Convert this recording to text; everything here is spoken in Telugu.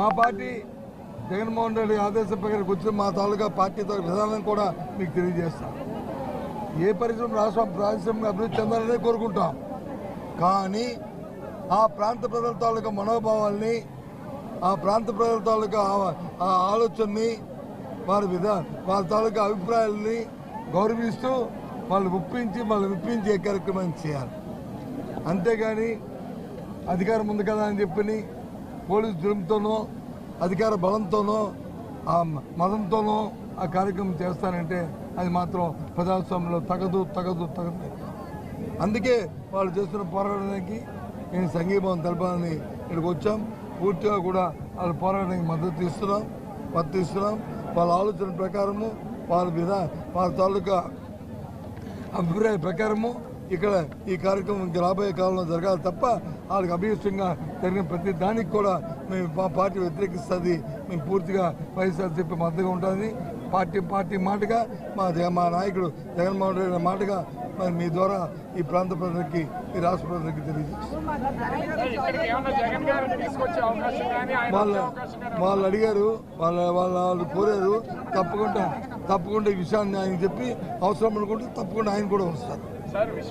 మా పార్టీ జగన్మోహన్ రెడ్డి ఆదేశం ప్రకారం వచ్చిన మా తాలూకా పార్టీతో విధానం కూడా మీకు తెలియజేస్తాం. ఏ పరిశ్రమ రాష్ట్ర పారిశ్రామిక అభివృద్ధి చెందాలనే కోరుకుంటాం. కానీ ఆ ప్రాంత ప్రజల తాలూకా మనోభావాల్ని ఆ ప్రాంత ప్రజల తాలూకా ఆ- ఆలోచనని వారి విధా వాళ్ళ తాలూకా అభిప్రాయాలని గౌరవిస్తూ వాళ్ళు ఒప్పించి వాళ్ళు విప్పించే కార్యక్రమం చేయాలి. అంతేగాని అధికారం ఉంది కదా అని చెప్పి పోలీసు జులుంతోనో అధికార బలంతోనో ఆ మతంతోనో మదంతోనో ఆ కార్యక్రమం చేస్తానంటే అది మాత్రం ప్రజాస్వామ్యంలో తగదు తగదు తగదు. అందుకే వాళ్ళు చేస్తున్న పోరాటానికి నేను సంఘీభావం తెలపాలని ఇక్కడికి వచ్చాం. పూర్తిగా కూడా వాళ్ళ పోరాటానికి మద్దతు ఇస్తున్నాం మద్దతు ఇస్తున్నాం. వాళ్ళ ఆలోచన ప్రకారము వాళ్ళ విధా వాళ్ళ తాలూకా అభిప్రాయ ప్రకారము ఇక్కడ ఈ కార్యక్రమం రాబోయే కాలంలో జరగాలి తప్ప వాళ్ళకి అభిష్టంగా జరిగిన ప్రతి దానికి కూడా మేము మా పార్టీ వ్యతిరేకిస్తుంది. మేము పూర్తిగా వైఎస్ఆర్సీపీ మద్దతుగా ఉంటుంది పార్టీ పార్టీ మాటగా మా మా నాయకుడు జగన్మోహన్ రెడ్డి మాటగా మరి మీ ద్వారా ఈ ప్రాంత ప్రజలకి ఈ రాష్ట్ర ప్రజలకి తెలియజేస్తారు వాళ్ళ వాళ్ళు అడిగారు వాళ్ళ వాళ్ళ వాళ్ళు కోరారు తప్పకుండా తప్పకుండా ఈ విషయాన్ని ఆయన చెప్పి అవసరం అనుకుంటే తప్పకుండా ఆయన కూడా వస్తారు.